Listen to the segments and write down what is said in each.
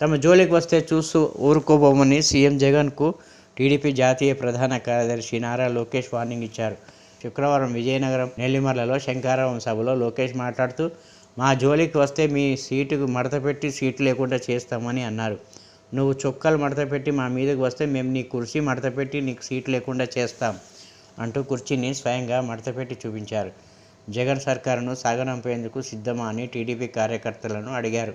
తమ జోలికి వస్తే చూస్తూ ఊరుకోబోమని సీఎం జగన్కు టీడీపీ జాతీయ ప్రధాన కార్యదర్శి నారా లోకేష్ వార్నింగ్ ఇచ్చారు. శుక్రవారం విజయనగరం నెల్లిమర్లలో శంకారావం సభలో లోకేష్ మాట్లాడుతూ మా జోలికి వస్తే మీ సీటుకు మడత పెట్టి సీటు లేకుండా చేస్తామని అన్నారు. నువ్వు చొక్కాలు మడత పెట్టి మా మీదకి వస్తే మేము నీ కుర్చీ మడత పెట్టి నీకు సీటు లేకుండా చేస్తాం అంటూ కుర్చీని స్వయంగా మడతపెట్టి చూపించారు. జగన్ సర్కారును సాగనంపేందుకు సిద్ధమా అని టీడీపీ కార్యకర్తలను అడిగారు.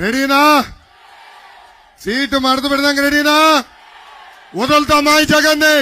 రెడీనా? సీటు మడత పెడదాం రెడీనా? వదులుతామా ఈ జగన్ని.